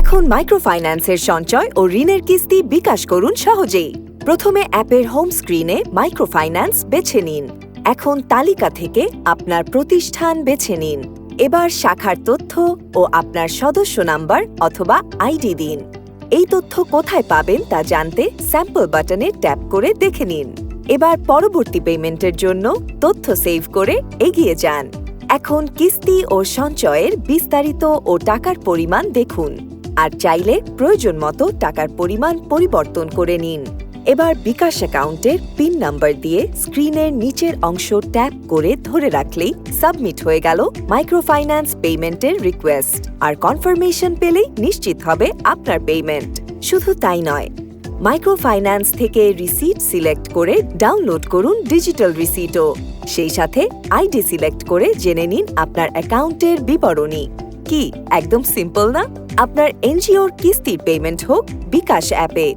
এখন মাইক্রোফাইন্যান্সের সঞ্চয় ও ঋণের কিস্তি বিকাশ করুন সহজেই। প্রথমে অ্যাপের হোম স্ক্রিনে মাইক্রোফাইন্যান্স বেছে নিন। এখন তালিকা থেকে আপনার প্রতিষ্ঠান বেছে নিন। এবার শাখার তথ্য ও আপনার সদস্য নাম্বার অথবা আইডি দিন। এই তথ্য কোথায় পাবেন তা জানতে স্যাম্পল বাটনে ট্যাপ করে দেখে নিন। এবার পরবর্তী পেমেন্টের জন্য তথ্য সেভ করে এগিয়ে যান। এখন কিস্তি ও সঞ্চয়ের বিস্তারিত ও টাকার পরিমাণ দেখুন। আর চাইলে প্রয়োজন মতো টাকার পরিমাণ পরিবর্তন করে নিন। এবার বিকাশ অ্যাকাউন্টের পিন নাম্বার দিয়ে স্ক্রিনের নিচের অংশ ট্যাপ করে ধরে রাখলেই সাবমিট হয়ে গেল মাইক্রোফাইন্যান্স পেমেন্টের রিকোয়েস্ট। আর কনফার্মেশন পেলেই নিশ্চিত হবে আপনার পেমেন্ট শুধু তাই নয়, মাইক্রোফাইন্যান্স থেকে রিসিট সিলেক্ট করে ডাউনলোড করুন ডিজিটাল রিসিটও। সেই সাথে আইডি সিলেক্ট করে জেনে নিন আপনার অ্যাকাউন্টের বিবরণী। কি? একদম সিম্পল না? আপনার এনজিওর কিস্তির পেমেন্ট হোক বিকাশ অ্যাপে।